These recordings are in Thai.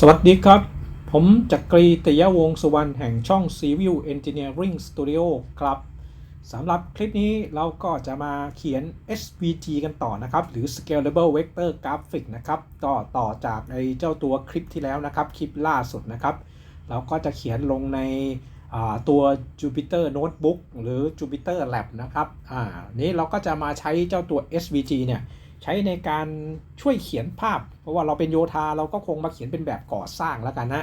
สวัสดีครับ ผมจักรีตยวงสุวรรณแห่งช่อง Civil Engineering Studio ครับสำหรับคลิปนี้เราก็จะมาเขียน SVG กันต่อนะครับ หรือ Scalable Vector Graphic นะครับ ต่อต่อจากไอเจ้าตัวคลิปที่แล้วนะครับ คลิปล่าสุดนะครับ เราก็จะเขียนลงในตัว Jupyter Notebook หรือ Jupyter Lab นะครับอ่านี้เราก็จะมาใช้เจ้าตัว SVG เนี่ย ใช้ในการช่วยเขียนภาพ เพราะว่าเราเป็นโยธาเราก็คงมาเขียนเป็นแบบก่อสร้างแล้วกันนะ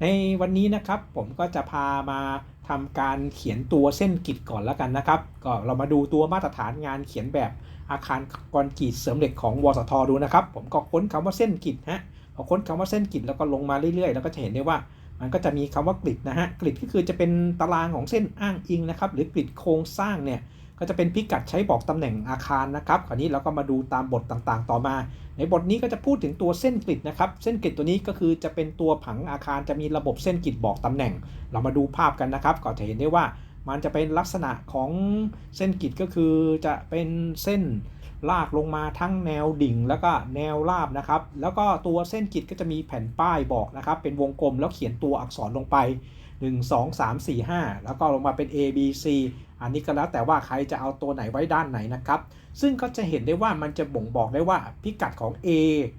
ในวันนี้นะครับผมก็จะพามาทำการเขียนตัวเส้นกิจก่อนแล้วกันนะครับ ก็เรามาดูตัวมาตรฐานงานเขียนแบบอาคารคอนกรีตเสริมเหล็กของวสทดูนะครับ ผมก็ค้นคำว่าเส้นกิจฮะพอค้นคำว่าเส้นกิจแล้วก็ลงมาเรื่อยๆ แล้วก็จะเห็นได้ว่า มันก็จะมีคำว่ากริดนะฮะกริดก็คือจะเป็นตารางของเส้นอ้างอิงนะครับ หรือกริดโครงสร้างเนี่ย ก็จะเป็นพิกัดใช้บอกตำแหน่งอาคารนะครับคราวนี้เราก็มาดูตามบทต่างๆ ต่อมา ในบทนี้ก็จะพูดถึงตัวเส้นกริดนะครับเส้นกริดตัวนี้ก็คือจะเป็นตัวผังอาคารจะมีระบบเส้นกริดบอกตำแหน่ง เรามาดูภาพกันนะครับ ก็จะเห็นได้ว่ามันจะเป็นลักษณะของเส้นกริดก็คือจะเป็นเส้นลากลงมาทั้งแนวดิ่ง แล้วก็แนวราบนะครับ แล้วก็ตัวเส้นกริดก็จะมีแผ่นป้ายบอกนะครับ เป็นวงกลมแล้วเขียนตัวอักษรลงไป 1 2 3 4 5 แล้วก็ลงมาเป็น A B C อันนี้ก็แล้วแต่ว่าใครจะเอาตัวไหนไว้ด้านไหนนะครับ ซึ่งก็จะเห็นได้ว่ามันจะบ่งบอกได้ว่าพิกัดของ A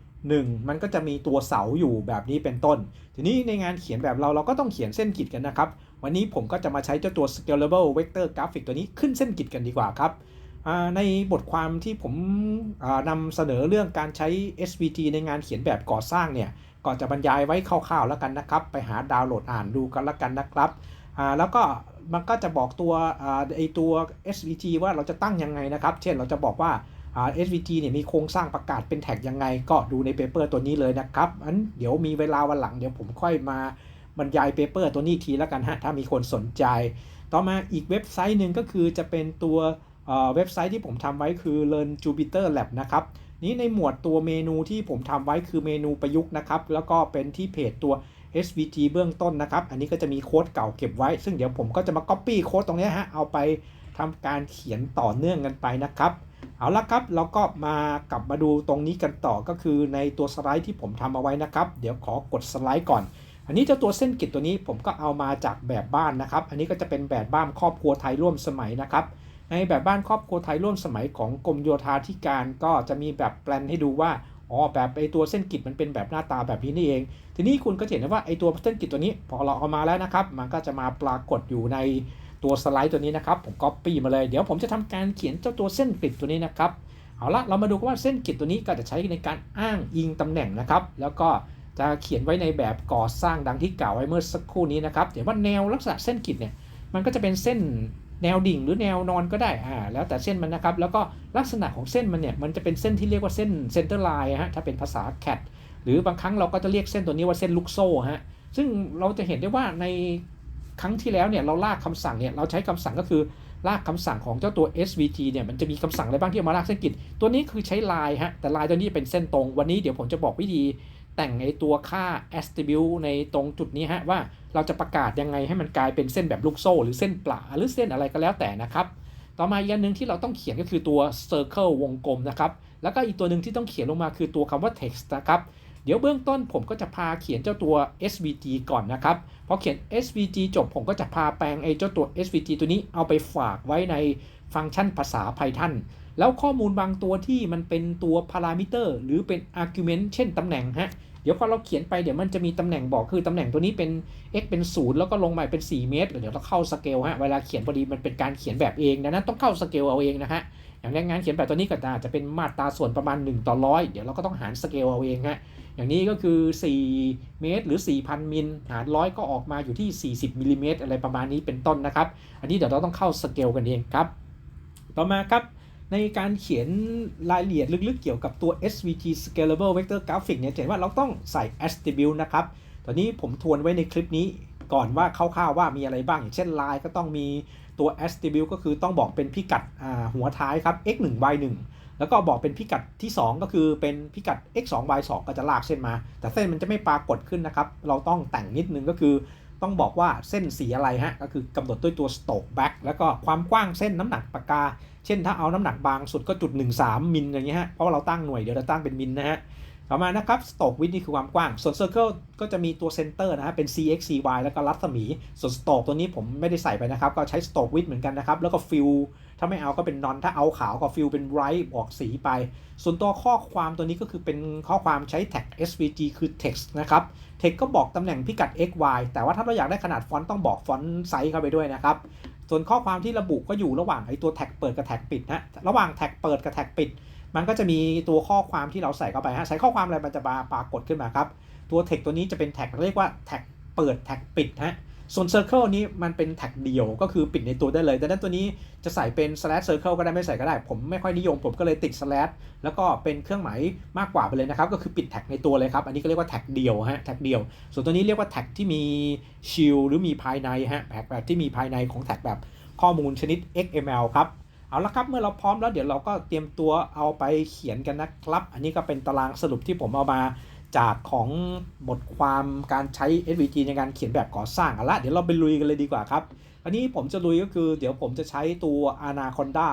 1 มันก็จะมีตัวเสาอยู่แบบนี้เป็นต้น ทีนี้ในงานเขียนแบบเราเราก็ต้องเขียนเส้นกิจกันนะครับ วันนี้ผมก็จะมาใช้เจ้าตัว scalable vector graphic ตัวนี้ขึ้นเส้นกิจกันดีกว่าครับ ในบทความที่ผมนำเสนอเรื่องการใช้ SVG ในงานเขียนแบบก่อสร้างเนี่ยก็จะบรรยายไว้คร่าวๆแล้วกันนะครับ ไปหาดาวน์โหลดอ่านดูกันแล้วกันนะครับแล้วก็ มันก็จะบอกตัวไอตัว SVG ว่าเราจะตั้งยังไงนะครับ เช่นเราจะบอกว่า SVG เนี่ยมีโครงสร้างประกาศเป็นแท็กยังไง ก็ดูในเปเปอร์ตัวนี้เลยนะครับอันเดี๋ยวมีเวลาวันหลังเดี๋ยวผมค่อยมาบรรยายเปเปอร์ตัวนี้ทีแล้วกันฮะถ้ามีคนสนใจ ต่อมาอีกเว็บไซต์หนึ่งก็คือจะเป็นตัวเอ่อเว็บไซต์ที่ผมทำไว้คือ Learn Jupyter Lab นะครับ นี้ในหมวดตัวเมนูที่ผมทำไว้คือเมนูประยุกต์นะครับ แล้วก็เป็นที่เพจตัว SVG เบื้องต้นนะครับ อันนี้ก็จะมีโค้ดเก่าเก็บไว้ ซึ่งเดี๋ยวผมก็จะมา Copy โค้ดตรงนี้ฮะ เอาไปทำการเขียนต่อเนื่องกันไปนะครับ เอาละครับ เราก็มากลับมาดูตรงนี้กันต่อก็คือในตัวสไลด์ที่ผมทำเอาไว้นะครับ เดี๋ยวขอกดสไลด์ก่อน อันนี้เจ้าตัวเส้นกิจตัวนี้ผมก็เอามาจากแบบบ้านนะครับ อันนี้ก็จะเป็นแบบบ้านครอบครัวไทยร่วมสมัยนะครับ ในแบบบ้านครอบครัวไทยร่วมสมัยของกรมโยธาธิการก็จะมีแบบแปลนให้ดูว่าอ๋อแบบไอตัวเส้นกิจมันเป็นแบบหน้าตาแบบนี้นี่เอง ทีนี้คุณก็เห็นได้ว่าไอตัวเส้นกิจตัวนี้พอเราเอามาแล้วนะครับ มันก็จะมาปรากฏอยู่ในตัวสไลด์ตัวนี้นะครับ ผมก๊อปปี้มาเลยเดี๋ยวผมจะทำการเขียนเจ้าตัวเส้นกริดตัวนี้นะครับเอาละเรามาดูว่าเส้นกริดตัวนี้ก็จะใช้ในการอ้างอิงตำแหน่งนะครับ แล้วก็จะเขียนไว้ในแบบก่อสร้างดังที่กล่าวไว้เมื่อสักครู่นี้นะครับเดี๋ยวว่าแนวลักษณะเส้นกริดเนี่ยมันก็จะเป็นเส้น แนวดิ่งหรือแนวนอนก็ได้อ่าแล้วแต่เส้นมันนะครับ แล้วก็ลักษณะของเส้นมันเนี่ยมันจะเป็นเส้นที่เรียกว่าเส้นเซนเตอร์ไลน์ฮะถ้าเป็นภาษา CAD หรือบางครั้งเราก็จะเรียกเส้นตัวนี้ว่าเส้นลูกโซ่ฮะซึ่งเราจะเห็นได้ว่าในครั้งที่แล้วเนี่ยเราลากคำสั่งเนี่ยเราใช้คำสั่งก็คือลากคำสั่งของเจ้าตัว SVG เนี่ยมันจะมีคำสั่งอะไรบ้างที่เอามาลากเส้นกิจตัวนี้คือใช้ลายฮะแต่ลายตัวนี้เป็นเส้นตรง วันนี้เดี๋ยวผมจะบอกวิธีแต่งไอตัวค่า attribute ในตรงจุดนี้ฮะว่า เราจะประกาศยังไงให้มันกลายเป็นเส้นแบบลูกโซ่ หรือเส้นปลาหรือเส้นอะไรก็แล้วแต่นะครับ ต่อมาอีกอันหนึ่งที่เราต้องเขียนก็คือตัว circle วงกลมนะครับ แล้วก็อีกตัวหนึ่งที่ต้องเขียนลงมาคือตัวคำว่า text นะครับเดี๋ยวเบื้องต้นผมก็จะพาเขียนเจ้าตัว SVG ก่อนนะครับพอเขียน SVG จบผมก็จะพาแปลงไอ้เจ้าตัว SVG ตัวนี้เอาไปฝากไว้ในฟังก์ชันภาษา Python แล้วข้อมูลบางตัวที่มันเป็นตัวพารามิเตอร์หรือเป็น argument เช่นตำแหน่งฮะ ดี๋ยวพอเราเขียนไปเดี๋ยวมันจะมีตำแหน่งบอกคือตำแหน่งตัวนี้เป็น x เป็น 0 แล้วก็ลงมาเป็น 4 เมตร เดี๋ยวเราเข้าสเกลฮะเวลาเขียนพอดีมันเป็นการเขียนแบบเองดังนั้นต้องเข้าสเกลเอาเองนะฮะอย่างแรงงานเขียนแบบตัวนี้ก็อาจจะเป็นมาตราส่วนประมาณ 1 ต่อร้อยเดี๋ยวเราก็ต้องหารสเกลเอาเองฮะอย่างนี้ก็คือ 4 เมตร หรือ 4,000 มิลหารร้อยก็ออกมาอยู่ที่ 40มิลลิเมตรอะไรประมาณนี้เป็นต้นนะครับ อันนี้เดี๋ยวเราต้องเข้าสเกลกันเองครับ ต่อมาครับ ในการเขียนรายละเอียดลึกๆเกี่ยวกับตัว SVG Scalable Vector Graphic เนี่ยเห็นว่าเราต้องใส่ attribute นะครับ ตอนนี้ผมทวนไว้ในคลิปนี้ก่อนว่าคร่าวๆว่ามีอะไรบ้าง อย่างเช่น line ก็ต้องมีตัว attribute ก็คือต้องบอกเป็นพิกัดหัวท้ายครับ x 1 y 1แล้วก็บอกเป็นพิกัดที่ 2 ก็คือเป็นพิกัด x 2 y 2ก็จะลากเส้นมา แต่เส้นมันจะไม่ปรากฏขึ้นนะครับ เราต้องแต่งนิดนึงก็คือต้องบอกว่าเส้นสีอะไรฮะ ก็คือกำหนดด้วยตัว stroke back แล้วก็ความกว้างเส้นน้ำหนักปากกา เช่นถ้าเอาน้ำหนักบางสุดก็จุด13มิลอย่างเงี้ยฮะเพราะว่าเราตั้งหน่วยเดี๋ยวเราตั้งเป็นมิลนะฮะประมานะครับ stroke width นี่คือความกว้าง ส่วน circle ก็จะมีตัว center นะฮะเป็น cx cy แล้วก็รัศมี ส่วน stroke ตัวนี้ผมไม่ได้ใส่ไปนะครับ ก็ใช้ stroke width เหมือนกันนะครับ แล้วก็ fill ถ้าไม่เอาก็เป็น non ถ้าเอาขาวก็ fill เป็น bright บอกสีไป ส่วนตัวข้อความตัวนี้ก็คือเป็นข้อความใช้ tag svg คือ text นะครับ text ก็บอกตำแหน่งพิกัด x y แต่ว่าถ้าเราอยากได้ขนาดฟอนต์ต้องบอกฟอนต์ไซส์เข้าไปด้วยนะครับ ส่วนข้อความที่ระบุก็อยู่ระหว่างไอ้ตัวแท็กเปิดกับแท็กปิดนะระหว่างแท็กเปิดกับแท็กปิด มันก็จะมีตัวข้อความที่เราใส่เข้าไปฮะใส่ข้อความอะไรมันจะมาปรากฏขึ้นมาครับ ตัวแท็กตัวนี้จะเป็นแท็กเรียกว่าแท็กเปิดแท็กปิดฮะ ส่วน Circle นี้มันเป็นแท็กเดียวก็คือปิดในตัวได้เลยดังนั้นตัวนี้จะใส่เป็น slash circle ก็ได้ไม่ใส่ก็ได้ ผมไม่ค่อยนิยม ผมก็เลยติด slash แล้วก็เป็นเครื่องหมายมากกว่าไปเลยนะครับ ก็คือปิดแท็กในตัวเลยครับ อันนี้ก็เรียกว่าแท็กเดียวฮะ แท็กเดียว ส่วนตัวนี้เรียกว่าแท็กที่มีชิลหรือมีภายในฮะ แท็กแบบที่มีภายในของแท็กแบบข้อมูลชนิด XML ครับ เอาละครับ เมื่อเราพร้อมแล้วเดี๋ยวเราก็เตรียมตัวเอาไปเขียนกันนะครับ อันนี้ก็เป็นตารางสรุปที่ผมเอามา จากของบทความการใช้ SVG ในการเขียนแบบก่อสร้างเอาละ เดี๋ยวเราไปลุยกันเลยดีกว่าครับ อันนี้ผมจะลุยก็คือเดี๋ยวผมจะใช้ตัว Anaconda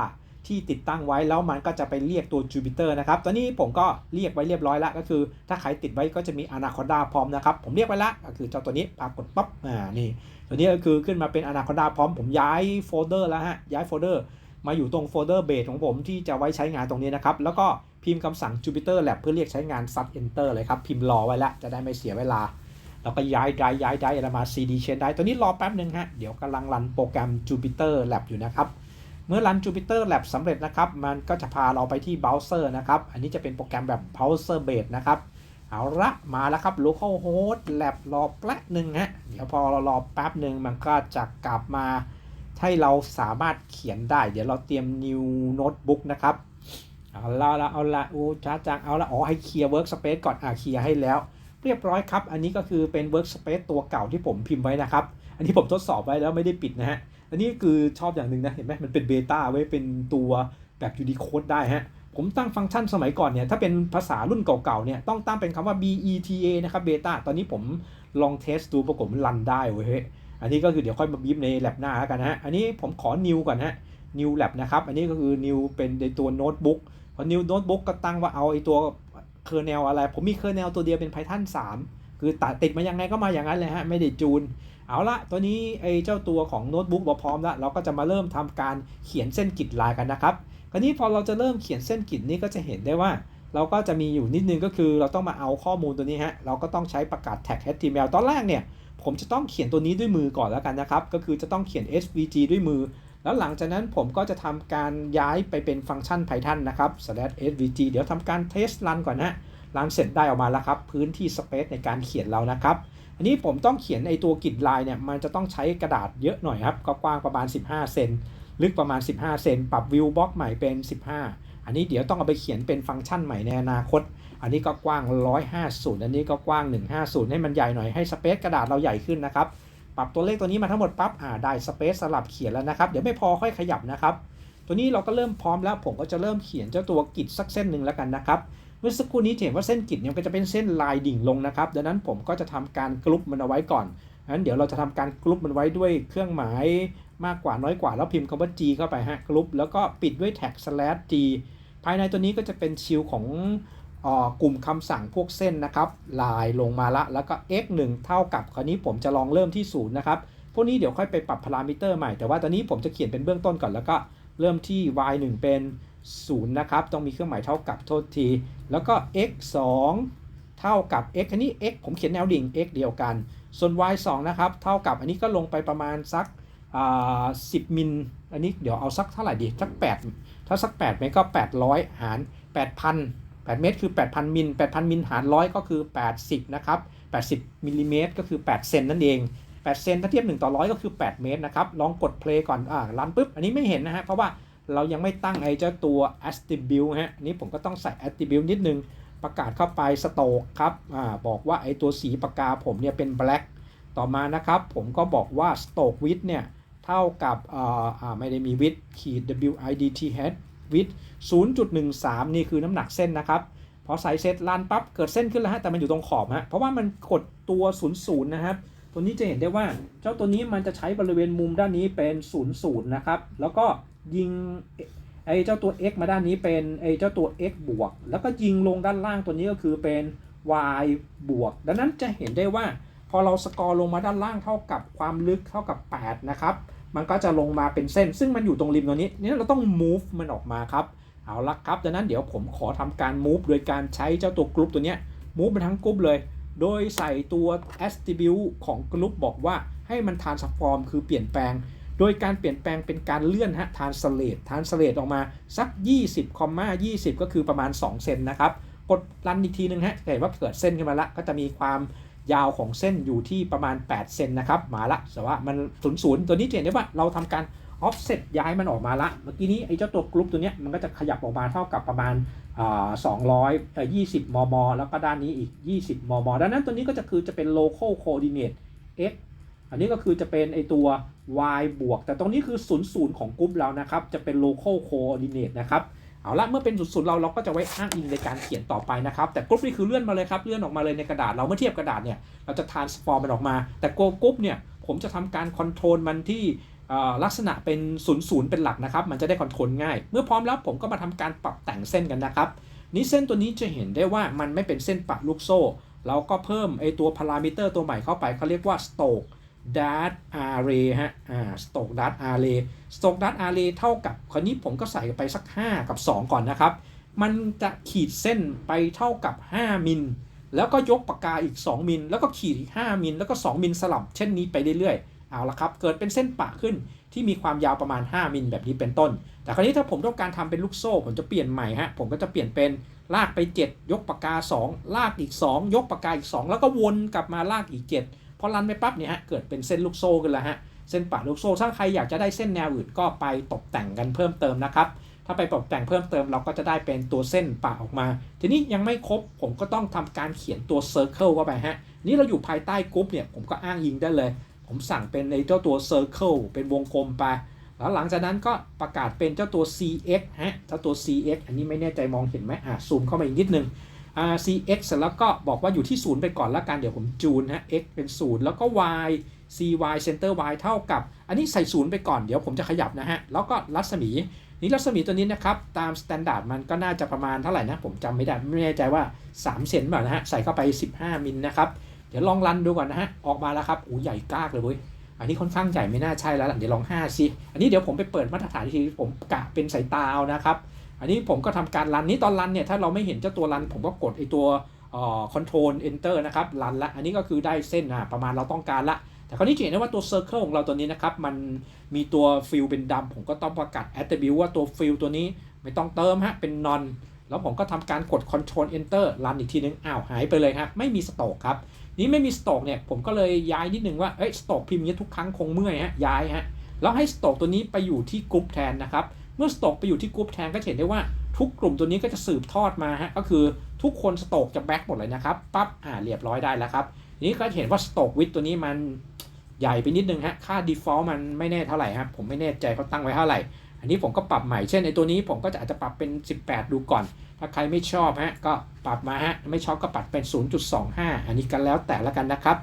ที่ติดตั้งไว้แล้วมันก็จะไปเรียกตัว Jupyter นะครับ ตอนนี้ผมก็เรียกไว้เรียบร้อยแล้ว ก็คือถ้าใครติดไว้ก็จะมี Anaconda พร้อมนะครับ ผมเรียกไว้แล้วก็คือเจ้าตัวนี้ปรากฏปั๊บ อ่า นี่ ตัวนี้ก็คือขึ้นมาเป็น Anaconda พร้อม ผมย้ายโฟลเดอร์แล้วฮะ ย้ายโฟลเดอร์ มาอยู่ตรงโฟลเดอร์เบสของผมที่จะไว้ใช้งานตรงนี้นะครับ แล้วก็พิมพ์คำสั่ง Jupyter Lab เพื่อเรียกใช้งานซัด Enter เลยครับ พิมพ์รอไว้แล้ว จะได้ไม่เสียเวลา แล้วก็ย้ายได้ย้ายได้อะไรมา CD chain ได้ตัวนี้รอแป๊บหนึ่งฮะ เดี๋ยวกำลังรันโปรแกรม Jupyter Lab อยู่นะครับ เมื่อรัน Jupyter Lab สำเร็จนะครับ มันก็จะพาเราไปที่เบราว์เซอร์นะครับ อันนี้จะเป็นโปรแกรมแบบ browser base นะครับเอาละมาแล้วครับ localhost lab รอแป๊บหนึ่งฮะ เดี๋ยวพอเรารอแป๊บหนึ่งมันก็จะกลับมา ให้เราสามารถเขียนได้ เดี๋ยวเราเตรียม new notebook นะครับ เอาละละเอาละโอูจ้าจังเอาละอ๋อให้เคลียร์ workspace ก่อนอะเคลียร์ให้แล้ว เรียบร้อยครับ อันนี้ก็คือเป็น workspace ตัวเก่าที่ผมพิมพ์ไว้นะครับ อันนี้ผมทดสอบไว้แล้วไม่ได้ปิดนะฮะ อันนี้คือชอบอย่างหนึ่งนะ เห็นไหมมันเป็นเบต้าไว้เป็นตัวแบบ Unicode ได้ฮะผมตั้งฟังก์ชันสมัยก่อนเนี่ย ถ้าเป็นภาษารุ่นเก่าๆเนี่ย ต้องตั้งเป็นคำว่า beta นะครับเบต้าตอนนี้ผมลองเทสดูปรากฏมันรันได้เว้ย อันนี้ก็คือเดี๋ยวค่อยมาบีบใน lab หน้าแล้วกันนะฮะ อันนี้ผมขอ new ก่อนฮะ new lab นะครับ อันนี้ก็คือ new เป็นในตัวโน้ตบุ๊กพอ new notebook ก็ตั้งว่าเอาไอตัว kernel อะไร ผมมี kernel ตัวเดียวเป็น Python 3 คือตัดติดมายังไงก็มาอย่างนั้นเลยฮะ ไม่ได้จูน เอาละตัวนี้ไอเจ้าตัวของโน้ตบุ๊กเราพร้อมแล้ว เราก็จะมาเริ่มทำการเขียนเส้นกริดลายกันนะครับ คราวนี้พอเราจะเริ่มเขียนเส้นกริดนี้ก็จะเห็นได้ว่า เราก็จะมีอยู่นิดนึงก็คือเราต้องมาเอาข้อมูลตัวนี้ฮะ เราก็ต้องใช้ประกาศแท็ก HTML ตอนแรกเนี่ย ผมจะต้องเขียนตัวนี้ด้วยมือก่อนแล้วกันนะครับ ก็คือจะต้องเขียน SVG ด้วยมือ แล้วหลังจากนั้นผมก็จะทำการย้ายไปเป็นฟังก์ชัน Python นะครับ slash svg เดี๋ยวทำการเทสรันก่อนนะรันเสร็จได้ออกมาแล้วครับ พื้นที่ space ในการเขียนเรานะครับ อันนี้ผมต้องเขียนไอตัวกริดลายเนี่ย มันจะต้องใช้กระดาษเยอะหน่อยครับ ก็กว้างประมาณ 15 เซน ลึกประมาณ 15 เซน ปรับวิวบล็อกใหม่เป็น 15 อันนี้เดี๋ยวต้องเอาไปเขียนเป็นฟังก์ชันใหม่ในอนาคต อันนี้ก็กว้าง 150 อันนี้ก็กว้าง 150 ให้มันใหญ่หน่อยให้สเปซกระดาษเราใหญ่ขึ้นนะครับ ปรับตัวเลขตัวนี้มาทั้งหมดปั๊บอ่าได้สเปซสลับเขียนแล้วนะครับ เดี๋ยวไม่พอค่อยขยับนะครับ ตัวนี้เราก็เริ่มพร้อมแล้วผมก็จะเริ่มเขียนเจ้าตัวกริดสักเส้นหนึ่งแล้วกันนะครับเมื่อสักครู่นี้เห็นว่าเส้นกริดเนี่ยก็จะเป็นเส้นลายดิ่งลงนะครับดังนั้นผมก็จะทำการกรุ๊ปมันเอาไว้ก่อนงั้นเดี๋ยวเราจะทำการกรุ๊ปมันไว้ด้วยเครื่องหมายมากกว่าน้อยกว่าแล้วพิมพ์คำว่า g เข้าไปฮะกรุ๊ปแล้วก็ปิดด้วยแท็ก slash g ภายในตัวนี้ก็จะเป็นชิลของ กลุ่มคำสั่งพวกเส้นนะครับลายลงมาละ แล้วก็ x 1เท่ากับ คราวนี้ผมจะลองเริ่มที่0นะครับ พวกนี้เดี๋ยวค่อยไปปรับพารามิเตอร์ใหม่ แต่ว่าตอนนี้ผมจะเขียนเป็นเบื้องต้นก่อน แล้วก็เริ่มที่ y 1เป็น0นะครับ ต้องมีเครื่องหมายเท่ากับโทษที แล้วก็ x 2เท่ากับ x อันนี้ x ผมเขียนแนวดิ่ง x เดียวกัน ส่วน y 2นะครับ เท่ากับอันนี้ก็ลงไปประมาณสักอ่า10มิล อันนี้เดี๋ยวเอาสักเท่าไหร่ดี สัก8ถ้าสัก8เมก็ 800 หาร 8,000 8 เมตรคือ 8,000 มิล 8,000 มิลหาร100ก็คือ 80 นะครับ 80 มิลลิเมตรก็คือ 8 เซนนั่นเอง 8 เซนถ้าเทียบ 1 ต่อ100ก็คือ 8 เมตรนะครับ ลองกด play ก่อน อ่ารันปุ๊บ อันนี้ไม่เห็นนะฮะ เพราะว่าเรายังไม่ตั้งไอ้เจ้าตัว attribute ฮะนี้ผมก็ต้องใส่ attribute นิดนึง ประกาศเข้าไป stroke ครับ อ่า บอกว่าไอ้ตัวสีปากกาผมเนี่ยเป็น black ต่อมานะครับ ผมก็บอกว่า stroke width เนี่ย เท่ากับ อ่า ไม่ได้มี width ขีด width width 0.13 นี่คือน้ำหนักเส้นนะครับพอใส่เสร็จลันปั๊บเกิดเส้นขึ้นแล้วฮะแต่มันอยู่ตรงขอบฮะเพราะว่ามันกดตัว 00 นะครับตัวนี้จะเห็นได้ว่าเจ้าตัวนี้มันจะใช้บริเวณมุมด้านนี้เป็น 00 นะครับแล้วก็ยิงไอ้เจ้าตัว x มาด้านนี้เป็นไอ้เจ้าตัว x บวก แล้วก็ยิงลงด้านล่างตัวนี้ก็คือเป็น y บวก ดังนั้นจะเห็นได้ว่า พอเราสกอร์ลงมาด้านล่างเท่ากับความลึกเท่ากับ 8 นะครับ มันก็จะลงมาเป็นเส้น ซึ่งมันอยู่ตรงริมตัวนี้นี่เราต้อง move มันออกมาครับ เอาละครับดังนั้นเดี๋ยวผมขอทำการ move โดยการใช้เจ้าตัวกรุ๊ปตัวนี้ move ไปทั้งกรุ๊ปเลย โดยใส่ตัว attribute ของกรุ๊ปบอกว่าให้มัน transform คือเปลี่ยนแปลง โดยการเปลี่ยนแปลงเป็นการเลื่อนฮะ translate translate ออกมาสัก 20คอมมา20 ก็คือประมาณ 2 เซนนะครับ กดรันอีกทีนึงฮะจะเห็นว่าเกิดเส้นขึ้นมาละก็จะมีความ ยาวของเส้นอยู่ที่ประมาณ 8 เซนนะครับ มาละแต่ว่ามันศูนย์ศูนย์ตัวนี้เห็นได้ว่าเราทำการ offset ย้ายมันออกมาละ เมื่อกี้นี้ไอ้เจ้าตัวกรุ๊ปตัวเนี้ยมันก็จะขยับออกมาเท่ากับประมาณสอ่า200เอ่อ20มม แล้วก็ด้านนี้อีก 20 มม ดังนั้นตัวนี้ก็จะคือจะเป็น local coordinate x อันนี้ก็คือจะเป็นไอตัว y บวก แต่ตรงนี้คือ 0 0 ของกรุ๊ปเรานะครับ จะเป็น local coordinate นะครับ เอาละเมื่อเป็น0 0เราเราก็จะไว้อ้างอิงในการเขียนต่อไปนะครับ แต่กรุ๊ปนี่คือเลื่อนมาเลยครับเลื่อนออกมาเลยในกระดาษเราเมื่อเทียบกระดาษเนี่ยเราจะ transform มันออกมา แต่โกรุ๊ปเนี่ยผมจะทำการ control มันที่ลักษณะเป็น0 0เป็นหลักนะครับ มันจะได้คอนโทรลง่าย เมื่อพร้อมแล้วผมก็มาทำการปรับแต่งเส้นกันนะครับนี่เส้นตัวนี้จะเห็นได้ว่ามันไม่เป็นเส้นปะลูกโซ่ เราก็เพิ่มไอตัวพารามิเตอร์ตัวใหม่เข้าไปเขาเรียกว่าสโตก Stoke Dart Array ฮะอ่า Stoke Dart Array Stoke Dart Array เท่ากับคราวนี้ผมก็ใส่ไปสัก 5 กับ 2 ก่อนนะครับ มันจะขีดเส้นไปเท่ากับ 5 มิล แล้วก็ยกปากกาอีก 2 มิล แล้วก็ขีดอีก 5 มิล แล้วก็ 2 มิลสลับเช่นนี้ไปเรื่อยๆ เอาละครับ เกิดเป็นเส้นปะขึ้นที่มีความยาวประมาณ 5 มิลแบบนี้เป็นต้น แต่คราวนี้ถ้าผมต้องการทำเป็นลูกโซ่ ผมจะเปลี่ยนใหม่ฮะ ผมก็จะเปลี่ยนเป็นลากไป 7 ยกปากกา 2 ลากอีก 2 ยกปากกาอีก 2 แล้วก็วนกลับมาลากอีก 7 พอรันไปปั๊บเนี่ยฮะเกิดเป็นเส้นลูกโซ่กันแล้วฮะเส้นปะลูกโซ่ถ้าใครอยากจะได้เส้นแนวอื่นก็ไปตกแต่งกันเพิ่มเติมนะครับถ้าไปตกแต่งเพิ่มเติมเราก็จะได้เป็นตัวเส้นปะออกมา ทีนี้ยังไม่ครบผมก็ต้องทำการเขียนตัว Circle เข้าไปฮะนี่เราอยู่ภายใต้กรุ๊ปเนี่ยผมก็อ้างอิงได้เลย ผมสั่งเป็นในเจ้าตัว Circle เป็นวงกลมไปแล้วหลังจากนั้นก็ประกาศเป็นเจ้าตัว cx ฮะเจ้าตัว cx อันนี้ไม่แน่ใจมองเห็นไหมอะซูมเข้ามาอีกนิดนึง อ่า cx เสร็จแล้วก็บอกว่าอยู่ที่ 0 ไปก่อนละกัน เดี๋ยวผมจูนฮะ x เป็น 0 แล้วก็ y cy center y เท่ากับ อันนี้ใส่ 0 ไปก่อน เดี๋ยวผมจะขยับนะฮะ แล้วก็รัศมี นี่รัศมีตัวนี้นะครับ ตามสแตนดาร์ดมันก็น่าจะประมาณเท่าไหร่นะ ผมจำไม่ได้ ไม่แน่ใจว่า 3 เซนแบบนะฮะ ใส่เข้าไป 15 มิลนะครับ เดี๋ยวลองรันดูก่อนนะฮะ ออกมาแล้วครับโอ้ใหญ่กากเลยเว้ย อันนี้ค่อนข้างใหญ่ไม่น่าใช่แล้วล่ะเดี๋ยวลอง5สิ อันนี้เดี๋ยวผมไปเปิดมาตรฐานอีกทีผมกะเป็นสายตาเอานะครับ อันนี้ผมก็ทำการรันนี้ตอนรันเนี่ยถ้าเราไม่เห็นเจ้าตัวรัน ผมก็กดไอตัวเอ่อ control enter นะครับรันละอันนี้ก็คือได้เส้นอะประมาณเราต้องการละแต่คราวนี้จะเห็นได้ว่าตัว circle ของเราตัวนี้นะครับ มันมีตัว fill เป็นดำผมก็ต้องประกาศ attribute ว่าตัว fill ตัวนี้ไม่ต้องเติมฮะเป็น non แล้วผมก็ทำการกด control enter รันอีกทีนึงอ้าวหายไปเลยครับไม่มีสโตกครับนี้ไม่มีสโตกเนี่ยผมก็เลยย้ายนิดนึงว่าเอ้ยสโตกพิมพ์อย่างนี้ทุกครั้งคงเมื่อยฮะย้ายฮะแล้วให้สโตกตัวนี้ไปอยู่ที่กรุ๊ปแทนนะครับ เมื่อสโตกไปอยู่ที่กรุ๊ปแทนก็เห็นได้ว่าทุกกลุ่มตัวนี้ก็จะสืบทอดมาฮะก็คือทุกคนสโตกจะแบ็กหมดเลยนะครับปั๊บอ่าเรียบร้อยได้แล้วครับนี้ก็จะเห็นว่าสโตกวิดตัวนี้มันใหญ่ไปนิดนึงฮะค่า default มันไม่แน่เท่าไหร่ครับผมไม่แน่ใจเขาตั้งไว้เท่าไหร่ อันนี้ผมก็ปรับใหม่เช่นในตัวนี้ผมก็จะอาจจะปรับเป็น 18 ดูก่อน ถ้าใครไม่ชอบฮะก็ปรับมาฮะไม่ชอบก็ปรับเป็น 0.25 อันนี้กันแล้วแต่ละกันนะครับ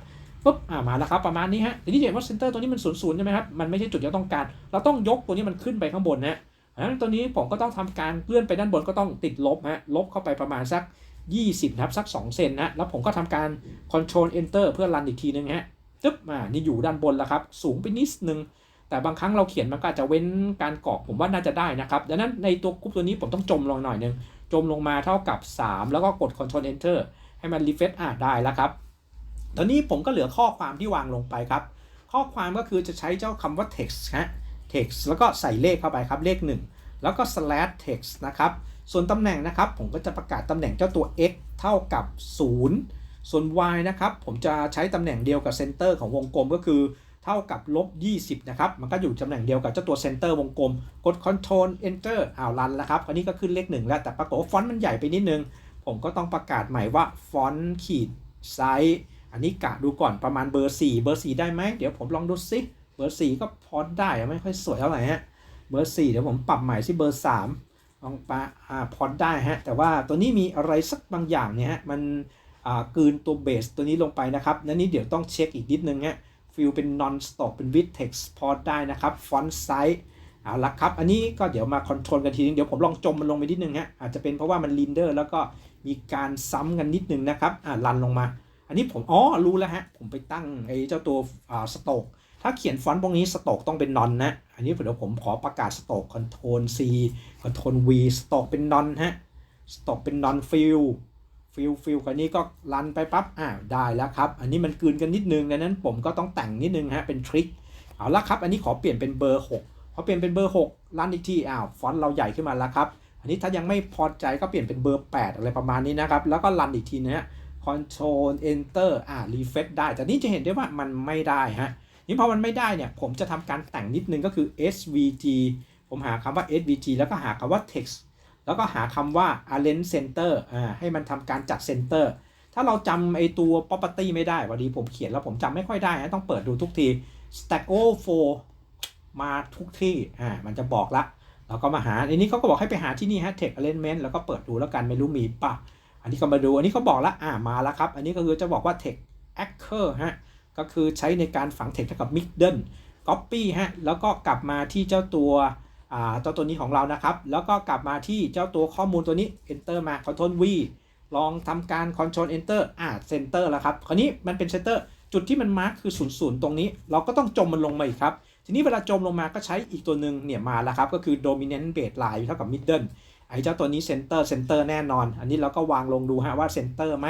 ปุ๊บอ่ามาแล้วครับประมาณนี้ฮะทีนี้เห็นว่าเซนเตอร์ตัวนี้มัน0 0ใช่ไหมครับมันไม่ใช่จุดที่เราต้องการ เราต้องยกตัวนี้มันขึ้นไปข้างบนนะ เพราะนั้นตัวนี้ผมก็ต้องทำการเลื่อนไปด้านบนก็ต้องติดลบฮะลบเข้าไปประมาณสัก 20นะครับสัก 2 เซนนะแล้วผมก็ทำการ Control Enter เพื่อรันอีกทีนึงฮะตึ๊บอ่านี่อยู่ด้านบนแล้วครับ สูงไปนิดนึง แต่บางครั้งเราเขียนมันก็จะเว้นการกรอกผมว่าน่าจะได้นะครับดังนั้นในตัวกรุ๊ปตัวนี้ผมต้องจมลงหน่อยนึงจมลงมาเท่ากับ 3 แล้วก็กด Ctrl Enter ให้มัน refresh อ่าได้แล้วครับตอนนี้ผมก็เหลือข้อความที่วางลงไปครับ ข้อความก็คือจะใช้เจ้าคำว่า text ฮะ text แล้วก็ใส่เลขเข้าไปครับเลข 1 แล้วก็ slash text นะครับ ส่วนตำแหน่งนะครับ ผมก็จะประกาศตำแหน่งเจ้าตัว x เท่ากับ 0 ส่วน y นะครับ ผมจะใช้ตำแหน่งเดียวกับ center ของวงกลมก็คือเท่ากับลบ 20 นะครับ มันก็อยู่ตำแหน่งเดียวกับเจ้าตัว center วงกลม กด Ctrl Enter อ่าวรันแล้วครับ อันนี้ก็ขึ้นเลขหนึ่งแล้ว แต่ปรากฏว่าฟอนต์มันใหญ่ไปนิดนึง ผมก็ต้องประกาศใหม่ว่าฟอนต์ขีดไซส์ อันนี้กะดูก่อนประมาณเบอร์ 4 เบอร์ 4 ได้ไหม เดี๋ยวผมลองดูซิ เบอร์4ก็พอได้ไม่ค่อยสวยเท่าไหร่ฮะเบอร์4เดี๋ยวผมปรับใหม่ที่เบอร์3ลองปะอ่าพอได้ฮะแต่ว่าตัวนี้มีอะไรสักบางอย่างเนี่ยฮะมันอ่ากืนตัวเบสตัวนี้ลงไปนะครับนั่นนี้เดี๋ยวต้องเช็คอีกนิดนึงฮะฟิลเป็น non stop เป็น with text พอได้นะครับ font size เอาละครับ อันนี้ก็เดี๋ยวมาคอนโทรลกันทีนึง เดี๋ยวผมลองจมมันลงไปนิดนึงฮะ อาจจะเป็นเพราะว่ามันลินเดอร์แล้วก็มีการซ้ำกันนิดนึงนะครับ อ่ารันลงมา อันนี้ผม อ๋อ รู้แล้วฮะ ผมไปตั้งไอ้เจ้าตัวอ่าสโตก ถ้าเขียนฟอนต์พวกนี้สโตกต้องเป็นนอนนะ อันนี้เดี๋ยวผมขอประกาศสโตกคอนโทรล C คอนโทรล V สโตกเป็นนอนฮะ สโตกเป็นนอนฟิลฟิลฟิลคันนี้ก็รันไปปั๊บ อ่าได้แล้วครับ อันนี้มันกืนกันนิดนึง ดังนั้นผมก็ต้องแต่งนิดนึงฮะ เป็นทริค เอาละครับ อันนี้ขอเปลี่ยนเป็นเบอร์6พอเปลี่ยนเป็นเบอร์6รันอีกที อ้าว ฟอนต์เราใหญ่ขึ้นมาแล้วครับ อันนี้ถ้ายังไม่พอใจก็เปลี่ยนเป็นเบอร์ 8 อะไรประมาณนี้นะครับ แล้วก็รันอีกทีนะฮะ Control Enter อ่า refresh ได้ แต่นี่จะเห็นได้ว่ามันไม่ได้ฮะ นี่พอมันไม่ได้เนี่ยผมจะทำการแต่งนิดนึงก็คือ SVG ผมหาคำว่า SVG แล้วก็หาคำว่า text แล้วก็หาคำว่า align center อ่าให้มันทำการจัด center ถ้าเราจำไอตัว property ไม่ได้วันนี้ผมเขียนแล้วผมจำไม่ค่อยได้นะต้องเปิดดูทุกที stack overflow มาทุกที่อ่ามันจะบอกละเราก็มาหาอันนี้เขาก็บอกให้ไปหาที่นี่ฮะ text alignment แล้วก็เปิดดูแล้วกันไม่รู้มีปะอันนี้ก็มาดูอันนี้เขาบอกละอ่ามาแล้วครับ อันนี้ก็คือจะบอกว่า text anchor ฮะ ก็คือใช้ในการฝัง text เท่ากับ middle copy ฮะ แล้วก็กลับมาที่เจ้าตัวอ่าเจ้าตัวนี้ของเรานะครับ แล้วก็กลับมาที่เจ้าตัวข้อมูลตัวนี้ enter มา control V ลองทำการ control enter อ่า center แล้วครับ คราวนี้มันเป็น center จุดที่มันมาร์คคือ0 0ตรงนี้ เราก็ต้องจมมันลงมาอีกครับ ทีนี้เวลาจมลงมาก็ใช้อีกตัวหนึ่งเนี่ยมาแล้วครับ ก็คือ dominant baseline เท่ากับ middle ไอ้เจ้าตัวนี้ center center แน่นอน อันนี้เราก็วางลงดูฮะว่า center ไหม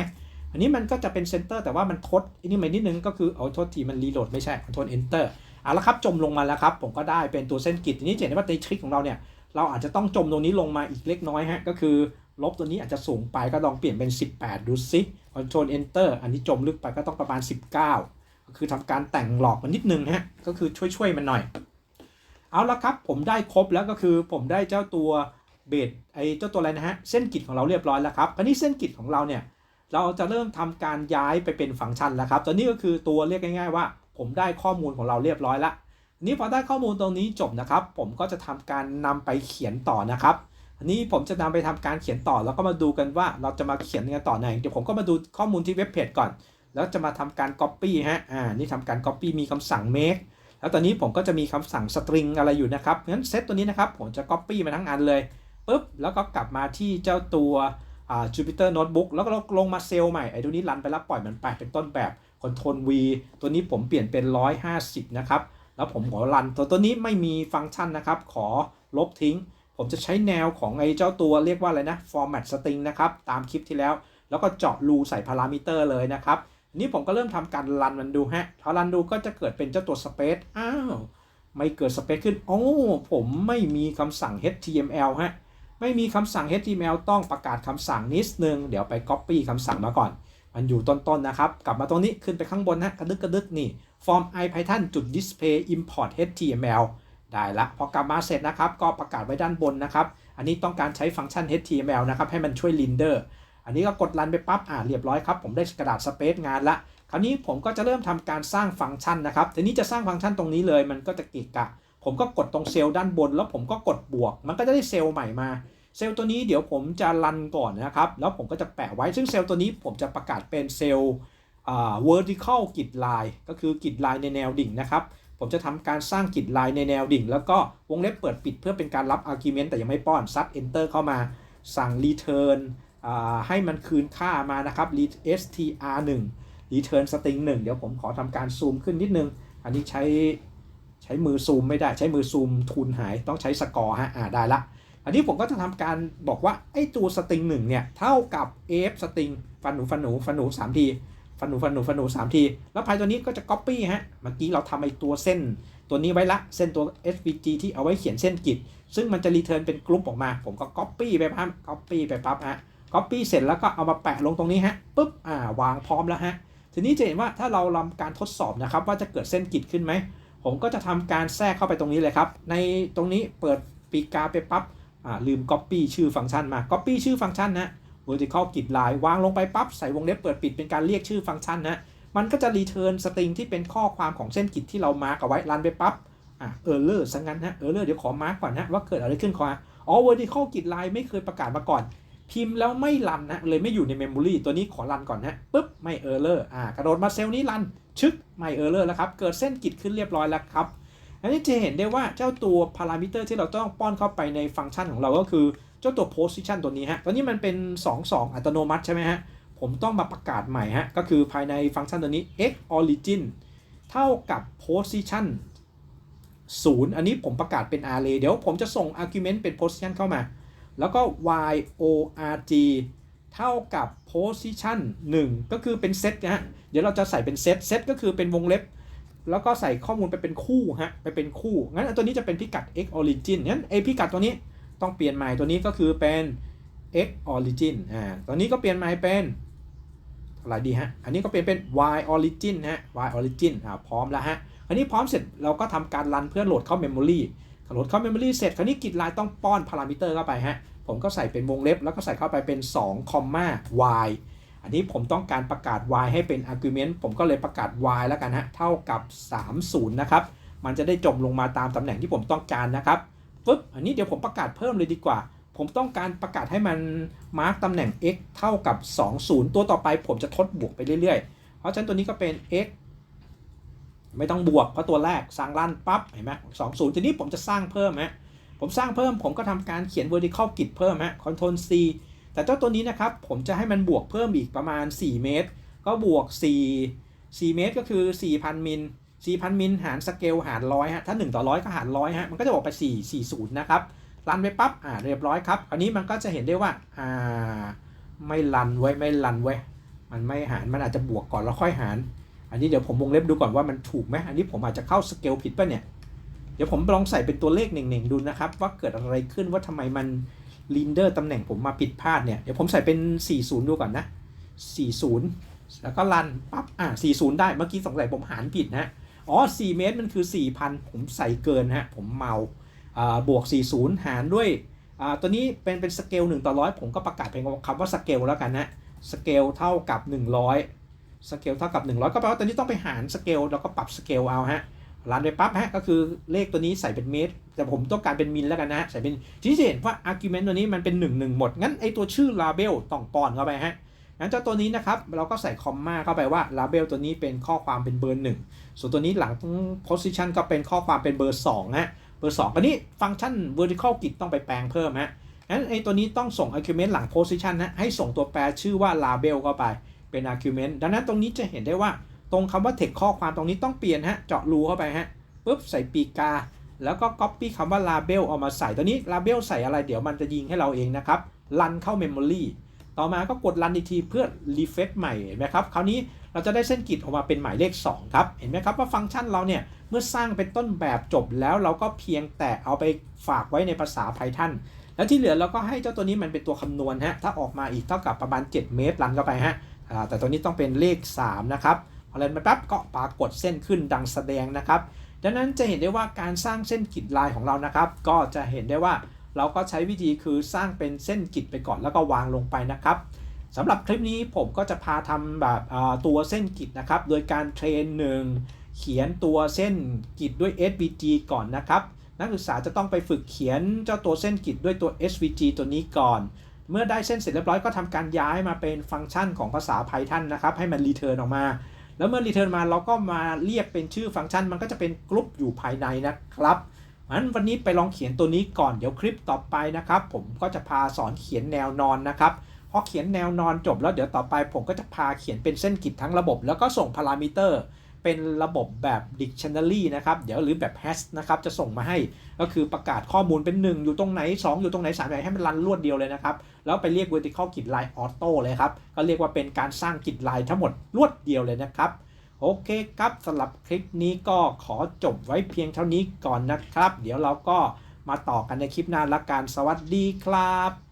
อันนี้มันก็จะเป็น center แต่ว่ามันทดอันนี้มานิดนึงก็คือเอาทษทีมันรีโหลดไม่ใช่ control enter เอาละครับจมลงมาแล้วครับผมก็ได้เป็นตัวเส้นกริดทีนี้เห็นได้ว่าในทริคของเราเนี่ยเราอาจจะต้องจมตรงนี้ลงมาอีกเล็กน้อยฮะก็คือลบตัวนี้อาจจะสูงไปก็ลองเปลี่ยนเป็น 18 ดูซิ control enter อันนี้จมลึกไปก็ต้องประมาณ 19 ก็คือทำการแต่งหลอกมันนิดนึงฮะ ก็คือช่วยๆมันหน่อย เอาละครับ ผมได้ครบแล้วก็คือผมได้เจ้าตัวเบสไอเจ้าตัวอะไรนะฮะ เส้นกริดของเราเรียบร้อยแล้วครับอันนี้เส้นกิดของเราเนี่ย เราจะเริ่มทำการย้ายไปเป็นฟังก์ชันแล้วครับตัวนี้ก็คือตัวเรียกง่าย ๆ ว่า ผมได้ข้อมูลของเราเรียบร้อยละนี้พอได้ข้อมูลตรงนี้จบนะครับ ผมก็จะทำการนำไปเขียนต่อนะครับอันนี้ผมจะนำไปทำการเขียนต่อแล้วก็มาดูกันว่าเราจะมาเขียนกันต่อไหนเดี๋ยวผมก็มาดูข้อมูลที่เว็บเพจก่อน แล้วจะมาทำการ Copy ฮะอ่านี่ทำการ Copy มีคำสั่ง make แล้วตอนนี้ผมก็จะมีคำสั่ง string อะไรอยู่นะครับงั้นเซตตัวนี้นะครับผมจะ Copy มาทั้งอันเลยปุ๊บแล้วก็กลับมาที่เจ้าตัว อ่า Jupyter Notebook แล้วก็ลงมาเซลล์ใหม่ไอ้ตัวนี้รันไปแล้วปล่อยมันไปเป็นต้นแบบ Ctrl V ตัวนี้ผมเปลี่ยนเป็น 150 นะครับ แล้วผมขอรันตัวตัวนี้ไม่มีฟังก์ชันนะครับ ขอลบทิ้ง ผมจะใช้แนวของไอ้เจ้าตัวเรียกว่าอะไรนะ format string นะครับ ตามคลิปที่แล้ว แล้วก็เจาะรูใส่พารามิเตอร์เลยนะครับนี้ผมก็เริ่มทำการรันมันดูฮะพอรันดูก็จะเกิดเป็นเจ้าตัว space อ้าว ไม่เกิด space ขึ้น โอ้ ผมไม่มีคำสั่ง html ฮะ ไม่มีคำสั่ง html ต้องประกาศคำสั่งนิดนึง เดี๋ยวไป copy คำสั่งมาก่อน มันอยู่ต้นๆนะครับ กลับมาตรงนี้ขึ้นไปข้างบนนะกระดึกกระดึกนี่ form ipython จุด display import html ได้ละ พอกลับมาเสร็จนะครับ ก็ประกาศไว้ด้านบนนะครับ อันนี้ต้องการใช้ฟังก์ชัน html นะครับ ให้มันช่วย render อันนี้ก็กดรันไปปั๊บ อ่าเรียบร้อยครับ ผมได้กระดาษ space งานละ คราวนี้ผมก็จะเริ่มทำการสร้างฟังก์ชันนะครับ ทีนี้จะสร้างฟังก์ชันตรงนี้เลย มันก็จะกิกะ ผมก็กดตรงเซลล์ด้านบน แล้วผมก็กดบวก มันก็จะได้เซลล์ใหม่มา เซลล์ตัวนี้เดี๋ยวผมจะรันก่อนนะครับ แล้วผมก็จะแปะไว้ ซึ่งเซลล์ตัวนี้ผมจะประกาศเป็นเซลล์ vertical grid line ก็คือกริดไลน์ในแนวดิ่งนะครับ ผมจะทำการสร้างกริดไลน์ในแนวดิ่ง แล้วก็วงเล็บเปิดปิดเพื่อเป็นการรับ argument แต่ยังไม่ป้อนซัด enter เข้ามาสั่ง return ให้มันคืนค่ามานะครับ str1 return string 1 เดี๋ยวผมขอทำการซูมขึ้นนิดนึง อันนี้ใช้ใช้มือซูมไม่ได้ใช้มือซูมทุนหายต้องใช้สกอร์ฮะอ่าได้ละ อันนี้ผมก็จะทำการบอกว่าไอ้ตัวสตริงหนึ่งเนี่ยเท่ากับ f สตริงฟันหนูฟันหนูฟันหนูสามทีฟันหนูฟันหนูฟันหนูสามที แล้วภายตัวนี้ก็จะ Copy ฮะ เมื่อกี้เราทำไอ้ตัวเส้น ตัวนี้ไว้ละ เส้นตัว SVG ที่เอาไว้เขียนเส้นกิจ ซึ่งมันจะรีเทิร์นเป็นกลุ่มออกมา ผมก็ Copy ไปปั๊บ Copy ไปปั๊บฮะ Copy เสร็จแล้วก็เอามาแปะลงตรงนี้ฮะปุ๊บอ่าวางพร้อมแล้วฮะ ทีนี้จะเห็นว่าถ้าเราทำการทดสอบนะครับว่าจะเกิดเส้นกิจขึ้นไหม ผมก็จะทำการแทรกเข้าไปตรงนี้เลยครับ ในตรงนี้เปิดปีกาไปปั๊บ ลืม Copy ชื่อฟังก์ชันมา Copy ชื่อฟังก์ชันนะ vertical grid line วางลงไปปั๊บใส่วงเล็บเปิดปิดเป็นการเรียกชื่อฟังก์ชันนะมันก็จะรีเทิร์นสตริงที่เป็นข้อความของเส้นกิจที่เรามาร์กเอาไว้รันไปปั๊บอะเออร์เลอร์สังงั้นฮะเออร์เลอร์เดี๋ยวขอมาร์กก่อนนะว่าเกิดอะไรขึ้นขออ๋อ vertical grid line ไม่เคยประกาศมาก่อน พิมพ์แล้วไม่รันนะเลยไม่อยู่ในเมมโมรีตัวนี้ขอรันก่อนนะปุ๊บไม่เออร์เลอร์อ่ากระโดดมาเซลล์นี้รันชึกไม่เออร์เลอร์แล้วครับเกิดเส้นกิจขึ้นเรียบร้อยแล้วครับ อันนี้จะเห็นได้ว่าเจ้าตัวพารามิเตอร์ที่เราต้องป้อนเข้าไปในฟังก์ชันของเราก็คือเจ้าตัว position ตัวนี้ฮะตอนนี้มันเป็น 2 2 อัตโนมัติใช่ไหมฮะ ผมต้องมาประกาศใหม่ฮะ ก็คือภายในฟังก์ชันตัวนี้ x origin เท่ากับ position 0 อันนี้ผมประกาศเป็น array เดี๋ยวผมจะส่ง argument เป็น position เข้ามา แล้วก็ y org เท่ากับ position 1 ก็คือเป็นเซตนะฮะ เดี๋ยวเราจะใส่เป็นเซต เซตก็คือเป็นวงเล็บ แล้วก็ใส่ข้อมูลไปเป็นคู่ฮะไปเป็นคู่ งั้นตัวนี้จะเป็นพิกัด x origin งั้นไอพิกัดตัวนี้ต้องเปลี่ยนใหม่ตัวนี้ก็คือเป็น x origin อ่าตัวนี้ก็เปลี่ยนใหม่เป็นอะไรดีฮะ อันนี้ก็เปลี่ยนเป็น y origin ฮะ y origin อ่าพร้อมแล้วฮะ อันนี้พร้อมเสร็จเราก็ทำการรันเพื่อโหลดเข้า memory โหลดเข้า memory เสร็จคราวนี้กิจไลน์ต้องป้อนพารามิเตอร์เข้าไปฮะ ผมก็ใส่เป็นวงเล็บแล้วก็ใส่เข้าไปเป็น2 comma y อันนี้ผมต้องการประกาศ y ให้เป็น argument ผมก็เลยประกาศ y แล้วกันฮะ เท่ากับ 30 นะครับ มันจะได้จมลงมาตามตำแหน่งที่ผมต้องการนะครับปึ๊บ อันนี้เดี๋ยวผมประกาศเพิ่มเลยดีกว่า ผมต้องการประกาศให้มันมาร์กตำแหน่ง x เท่ากับ 20 ตัวต่อไปผมจะทดบวกไปเรื่อยๆ เพราะฉะนั้นตัวนี้ก็เป็น x ไม่ต้องบวกเพราะตัวแรกสร้างลั่นปั๊บเห็นไหม20ทีนี้ผมจะสร้างเพิ่มฮะผมสร้างเพิ่มผมก็ทำการเขียน vertical grid เพิ่มฮะ control c แต่เจ้าตัวนี้นะครับผมจะให้มันบวกเพิ่มอีกประมาณ 4 เมตร ก็บวก 4 4 เมตรก็คือ 4,000 มิล 4,000 มิลหารสเกลหารร้อยฮะถ้า 1 ต่อร้อยก็หารร้อยฮะมันก็จะบอกไป 4 40 นะครับรันไปปั๊บอ่าเรียบร้อยครับ อันนี้มันก็จะเห็นได้ว่าอ่าไม่รันไว้ไม่รันไว้มันไม่หารมันอาจจะบวกก่อนแล้วค่อยหาร อันนี้เดี๋ยวผมวงเล็บดูก่อนว่ามันถูกไหมอันนี้ผมอาจจะเข้าสเกลผิดป่ะเนี่ยเดี๋ยวผมลองใส่เป็นตัวเลขหนึ่งๆดูนะครับ ว่าเกิดอะไรขึ้นว่าทำไมมัน ลินเดอร์ตำแหน่งผมมาผิดพลาดเนี่ย เดี๋ยวผมใส่เป็น 40 ดูก่อนนะ 40 แล้วก็รันปั๊บ อ่า40 ได้ เมื่อกี้สงสัยผมหารผิดนะอ๋อ 4 เมตรมันคือ 4,000 ผมใส่เกินฮะ ผมเมาอ่าบวก 40 หารด้วยอ่าตัวนี้เป็นเป็นสเกล1ต่อร้อยผมก็ประกาศเป็นคำว่าสเกลแล้วกันนะสเกลเท่ากับ 100สเกลเท่ากับ 100 ก็แปลว่าตัวนี้ต้องไปหารสเกลแล้วก็ปรับสเกลเอาฮะ รันไปปั๊บฮะก็คือเลขตัวนี้ใส่เป็นเมตร แต่ผมต้องการเป็นมิลแล้วกันนะฮะใส่เป็นที่จะเห็นว่า argument ตัวนี้มันเป็น1 1หมด งั้นไอตัวชื่อ label ต้องป้อนเข้าไปฮะงั้นเจ้าตัวนี้นะครับเราก็ใส่คอมมาเข้าไปว่า label ตัวนี้เป็นข้อความเป็นเบอร์1ส่วนตัวนี้หลัง position ก็เป็นข้อความเป็นเบอร์2ฮะเบอร์2ก็นี้ฟังก์ชัน vertical grid ต้องไปแปลงเพิ่มฮะงั้นไอตัวนี้ต้องส่ง argument หลัง position นะให้ส่งตัวแปรชื่อว่า label เข้าไปเป็น argument ดังนั้นตรงนี้จะเห็นได้ว่า ตรงคำว่า text ข้อความตรงนี้ต้องเปลี่ยนฮะ เจาะรูเข้าไปฮะปุ๊บใส่ปีกา แล้วก็ Copy คำว่า label เอามาใส่ตัวนี้ label ใส่อะไรเดี๋ยวมันจะยิงให้เราเองนะครับรันเข้า memory ต่อมาก็กดรันอีกทีเพื่อ refresh ใหม่เห็นไหมครับคราวนี้เราจะได้เส้นกริดออกมาเป็นหมายเลข 2 ครับ เห็นไหมครับว่าฟังก์ชันเราเนี่ย เมื่อสร้างเป็นต้นแบบจบแล้วเราก็เพียงแต่เอาไปฝากไว้ในภาษา Python แล้วที่เหลือเราก็ให้เจ้าตัวนี้มันเป็นตัวคำนวณฮะถ้าออกมาอีกเท่ากับประมาณ 7 เมตรรันเข้าไปฮะแต่ตัวนี้ต้องเป็นเลข 3 นะครับ พอรันไปปั๊บก็ปรากฏเส้นขึ้นดังแสดงนะครับ ดังนั้นจะเห็นได้ว่าการสร้างเส้นกริดลายของเรานะครับ ก็จะเห็นได้ว่าเราก็ใช้วิธีคือสร้างเป็นเส้นกริดไปก่อนแล้วก็วางลงไปนะครับสำหรับคลิปนี้ผมก็จะพาทำแบบตัวเส้นกริดนะครับ โดยการเทรนหนึ่งเขียนตัวเส้นกริดด้วย SVG ก่อนนะครับ นักศึกษาจะต้องไปฝึกเขียนเจ้าตัวเส้นกริดด้วยตัว SVG ตัวนี้ก่อน เมื่อได้เส้นเสร็จเรียบร้อยก็ทำการย้ายมาเป็นฟังก์ชันของภาษา Python นะครับ ให้มันรีเทิร์นออกมา แล้วเมื่อรีเทิร์นมาเราก็มาเรียกเป็นชื่อฟังก์ชัน มันก็จะเป็นกรุ๊ปอยู่ภายในนะครับงั้นวันนี้ไปลองเขียนตัวนี้ก่อนเดี๋ยวคลิปต่อไปนะครับ ผมก็จะพาสอนเขียนแนวนอนนะครับพอเขียนแนวนอนจบแล้วเดี๋ยวต่อไปผมก็จะพาเขียนเป็นเส้นกริดทั้งระบบ แล้วก็ส่งพารามิเตอร์ เป็นระบบแบบ dictionary นะครับ เดี๋ยวหรือแบบ hash นะครับ จะส่งมาให้ ก็คือประกาศข้อมูลเป็น 1 อยู่ตรงไหน 2 อยู่ตรงไหน 3 อย่างให้มันรันรวดเดียวเลยนะครับ แล้วไปเรียก vertical grid line auto เลยครับ ก็เรียกว่าเป็นการสร้างกริดลายทั้งหมดรวดเดียวเลยนะครับ โอเคครับสำหรับคลิปนี้ก็ขอจบไว้เพียงเท่านี้ก่อนนะครับ เดี๋ยวเราก็มาต่อกันในคลิปหน้าละกันสวัสดีครับ